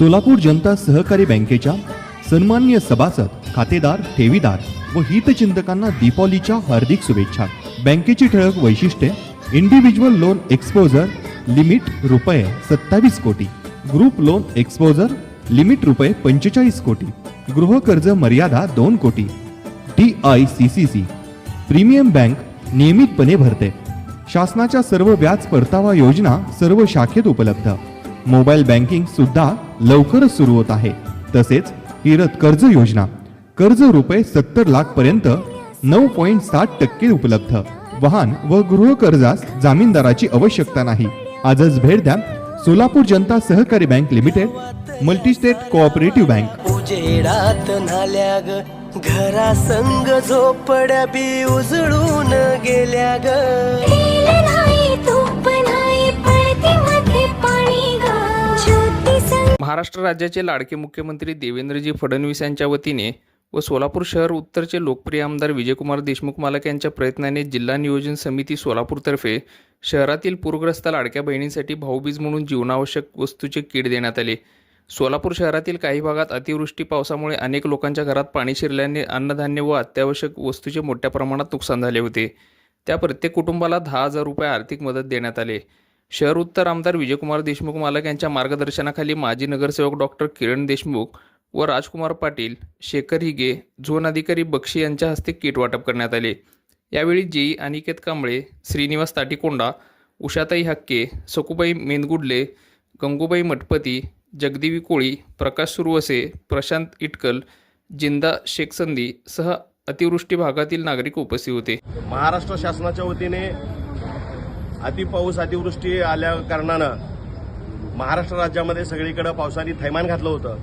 सोलापूर जनता सहकारी बँकेच्या सन्मान्य सभासद खातेदार ठेवीदार व हितचिंतकांना दीपावलीच्या हार्दिक शुभेच्छा. बँकेची ठळक वैशिष्ट्ये इंडिव्हिज्युअल लोन एक्सपोजर लिमिट रुपये सत्तावीस कोटी ग्रुप लोन एक्सपोजर लिमिट रुपये पंचेचाळीस कोटी गृह कर्ज मर्यादा दोन कोटी D I C C C premium bank नियमितपणे भरते. शासनाच्या सर्व व्याज परतावा योजना सर्व शाखेत उपलब्ध. मोबाईल बँकिंग सुद्धा लवकरच सुरू होत आहे. तसेच हिरत कर्ज योजना. कर्ज रुपये सत्तर लाख पर्यंत नऊ पॉईंट साठ टक्के उपलब्ध. वाहन व गृह कर्जास जामीनदाराची आवश्यकता नाही. आजच भेट द्या सोलापूर जनता सहकारी bank limited multistate cooperative bank. उजेडात न्हाल्या ग घरा संग झोपड्या बी उजळून गेल्या ग महाराष्ट्र राज्याचे लाडके मुख्यमंत्री देवेंद्रजी फडणवीस यांच्या वतीने व सोलापूर शहर उत्तरचे लोकप्रिय आमदार विजयकुमार देशमुख मालक यांच्या प्रयत्नाने जिल्हा नियोजन समिती सोलापूरतर्फे शहरातील पूरग्रस्त लाडक्या बहिणींसाठी भाऊबीज म्हणून जीवनावश्यक वस्तूचे किट देण्यात आले. सोलापूर शहरातील काही भागात अतिवृष्टी पावसामुळे अनेक लोकांच्या घरात पाणी शिरल्याने अन्नधान्य व अत्यावश्यक वस्तूचे मोठ्या प्रमाणात नुकसान झाले होते. त्या प्रत्येक कुटुंबाला दहा हजार रुपये आर्थिक मदत देण्यात आले. शहर उत्तर आमदार विजयकुमार देशमुख मालक यांच्या मार्गदर्शनाखाली माजी नगरसेवक डॉक्टर किरण देशमुख व राजकुमार पाटील शेखर हिगे झोन अधिकारी बक्षी यांच्या हस्ते किट वाटप करण्यात आले. यावेळी जेई अनिकेत कांबळे श्रीनिवास ताटीकोंडा उषाताई हक्के सकुबाई मेनगुडले गंगूबाई मठपती जगदेवी कोळी प्रकाश सुरवसे प्रशांत इटकल जिंदा शेखसंदी सह अतिवृष्टी भागातील नागरिक उपस्थित होते. महाराष्ट्र शासनाच्या वतीने अतिपाऊस अतिवृष्टी आल्या कारणानं महाराष्ट्र राज्यामध्ये सगळीकडं पावसाने थैमान घातलं होतं.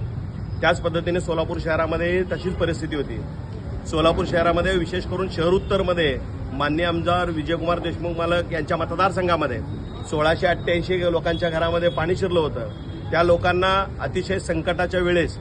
त्याच पद्धतीने सोलापूर शहरामध्ये तशीच परिस्थिती होती. सोलापूर शहरामध्ये विशेष करून शहर उत्तरमध्ये मान्य आमदार विजयकुमार देशमुख मालक यांच्या मतदारसंघामध्ये सोळाशे अठ्ठ्याऐंशी लोकांच्या घरामध्ये पाणी शिरलं होतं. त्या लोकांना अतिशय संकटाच्या वेळेस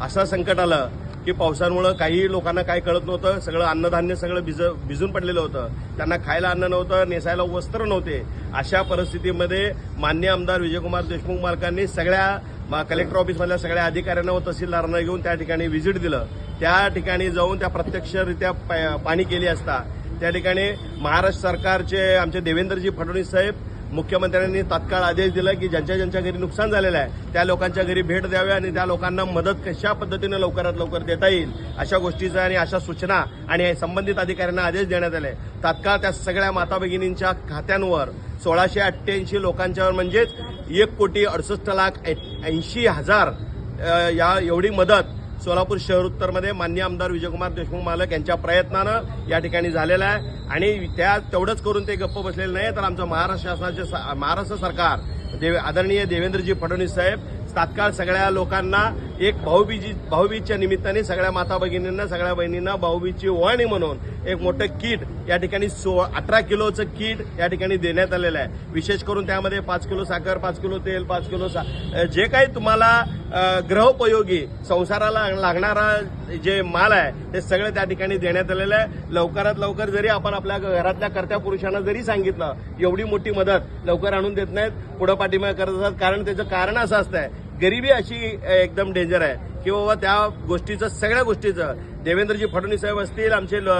असं संकट आलं की पावसामुळं काही लोकांना काय कळत नव्हतं. सगळं अन्नधान्य सगळं भिज भिजून पडलेलं होतं. त्यांना खायला अन्न नव्हतं नेसायला वस्त्र नव्हते. अशा परिस्थितीमध्ये मान्य आमदार विजयकुमार देशमुख मालकांनी सगळ्या कलेक्टर ऑफिसमधल्या सगळ्या अधिकाऱ्यांना व तहसीलदारांना घेऊन त्या ठिकाणी व्हिजिट दिलं. त्या ठिकाणी जाऊन त्या प्रत्यक्षरित्या पाणी केली असता. त्या ठिकाणी महाराष्ट्र सरकारचे आमचे देवेंद्रजी फडणवीस साहेब मुख्यमंत्र्यांनी तात्काळ आदेश दिला की ज्यांच्या ज्यांच्या घरी नुकसान झालेलं आहे त्या लोकांच्या घरी भेट द्यावी आणि त्या लोकांना मदत कशा पद्धतीनं लवकरात लवकर देता येईल अशा गोष्टीचा आणि अशा सूचना आणि संबंधित अधिकाऱ्यांना आदेश देण्यात आले. तात्काळ त्या सगळ्या माता भगिनींच्या खात्यांवर सोळाशे अठ्ठ्याऐंशी लोकांच्यावर म्हणजेच एक कोटी अडुसष्ट लाख ऐंशी हजार या एवढी मदत सोलापूर शहर उत्तरमध्ये मान्य आमदार विजयकुमार देशमुख मालक यांच्या प्रयत्नानं या ठिकाणी झालेलं आहे. आणि त्या तेवढंच करून ते गप्प बसलेले नाही तर आमचं महाराष्ट्र शासनाचे महाराष्ट्र सरकार देव आदरणीय देवेंद्रजी फडणवीस साहेब तात्काळ सगळ्या लोकांना एक भाऊबीजी भाऊबीजच्या निमित्ताने सगळ्या माता भगिनींना सगळ्या बहिणींना भाऊबीजची ओवाणी म्हणून एक मोठं किट या ठिकाणी सो अठरा किलोचं किट या ठिकाणी देण्यात आलेलं आहे. विशेष करून त्यामध्ये पाच किलो साखर पाच किलो तेल पाच किलो सा जे काही तुम्हाला ग्रहोपयोगी संसाराला लागणारा जे माल आहे ते सगळं त्या ठिकाणी देण्यात आलेलं आहे. लवकरात लवकर जरी आपण आपल्या घरातल्या कर्त्या पुरुषांना जरी सांगितलं एवढी मोठी मदत लवकर आणून देत नाहीत पुढं पाठिंबा करत असतात. कारण त्याचं कारण असं असतंय गरिबी अशी एकदम डेंजर आहे की बाबा त्या गोष्टीचं सगळ्या गोष्टीचं देवेंद्रजी फडणवीस साहेब असतील आमचे ल-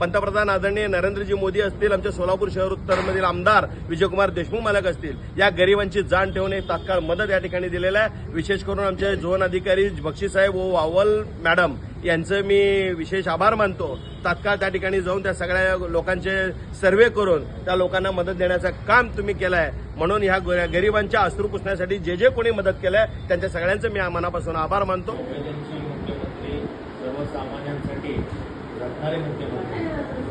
पंतप्रधान आदरणीय नरेंद्रजी मोदी असतील आमचे सोलापूर शहर उत्तरमधील आमदार विजयकुमार देशमुख मालक असतील या गरिबांची जाण ठेवणे तात्काळ मदत या ठिकाणी दिलेलं आहे. विशेष करून आमचे झोन अधिकारी बक्षीसाहेब ओ व वावल मॅडम यांचं मी विशेष आभार मानतो. तात्काळ त्या ठिकाणी जाऊन त्या सगळ्या लोकांचे सर्वे करून त्या लोकांना मदत देण्याचं काम तुम्ही केलं आहे म्हणून ह्या गरिबांच्या अश्रू पुसण्यासाठी जे जे कोणी मदत केलं आहे त्यांच्या सगळ्यांचं मी मनापासून आभार मानतो. सर्वसामान्यांसाठी रडणारे मुख्यमंत्री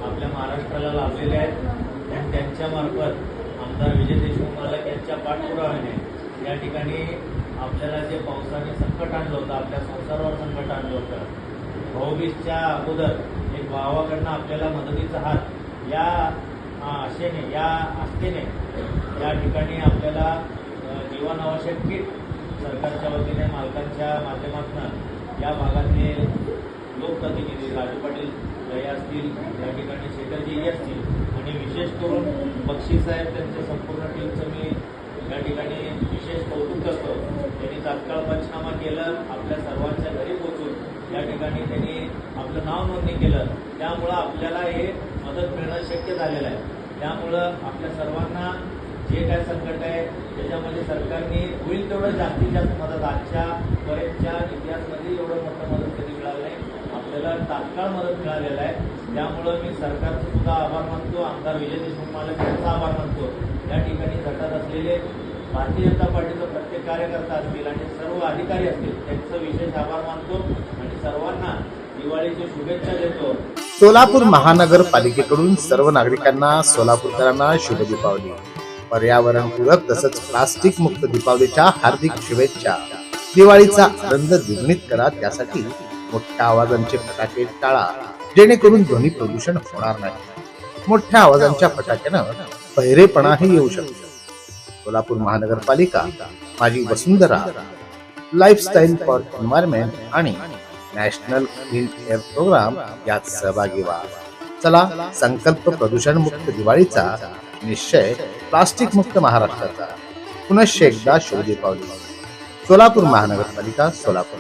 आपल्या महाराष्ट्राला लाभलेले आहेत. आणि त्यांच्यामार्फत आमदार विजय देशमुख मालक यांच्या पाठपुराव्याने या ठिकाणी आपल्याला जे पावसाने संकट आणलं होतं आपल्या संसारावर संकट आणलं होतं भाऊबीजच्या अगोदर एक भावाकडनं आपल्याला मदतीचा हात या आशेने या आस्थेने या ठिकाणी आपल्याला जीवनावश्यक किट सरकारच्या वतीने मालकांच्या माध्यमातून या भागातले लोकप्रतिनिधी राजू पाटील हे असतील या ठिकाणी शेखरजी हे असतील. आणि विशेष करून बक्षी साहेब त्यांच्या संपूर्ण टीमचं मी या ठिकाणी विशेष कौतुक करतो. त्यांनी तात्काळ पंचनामा केलं आपल्या सर्वांच्या घरी पोहोचून या ठिकाणी त्यांनी आपलं नाव नोंदणी केलं. त्यामुळं आपल्याला हे मदत मिळणं शक्य झालेलं आहे. त्यामुळं आपल्या सर्वांना जे काय संकट आहे त्याच्यामध्ये सरकारने होईल तेवढं जास्तीत जास्त मदत आजच्या पर्यंतच्या इतिहासमध्ये एवढं मोठं मदत कधी मिळालं नाही. त्याला तात्काळ मदत मिळालेला आहे. त्यामुळं मी सरकारचं सुद्धा आभार मानतो. आमदार विजय देशमुख मालक यांचा आभार मानतो. या ठिकाणी गटात असलेले भारतीय जनता पार्टीचा प्रत्येक कार्यकर्ता असतील आणि सर्व अधिकारी असतील त्यांचं विशेष आभार मानतो. आणि सर्वांना दिवाळीच्या शुभेच्छा देतो. सोलापूर महानगरपालिकेकडून सर्व नागरिकांना सोलापूरकरांना शुभ दीपावली. पर्यावरणपूरक तसंच प्लास्टिक मुक्त दीपावलीच्या हार्दिक शुभेच्छा. दिवाळीचा आनंद द्विगुणित करा त्यासाठी मोठ्या आवाजांचे फटाके टाळा जेणेकरून ध्वनी प्रदूषण होणार नाही. मोठ्या आवाजांच्या फटाक्यानं बहिरेपणाही येऊ शकतो. सोलापूर महानगरपालिका Majhi Vasundhara lifestyle for environment आणि नॅशनल क्लीन एअर प्रोग्राम यात सहभागी व्हा. चला संकल्प प्रदूषण मुक्त दिवाळीचा निश्चय प्लास्टिक मुक्त महाराष्ट्राचा. पुनश्च एकदा शोधी दीपावली सोलापूर महानगरपालिका सोलापूर.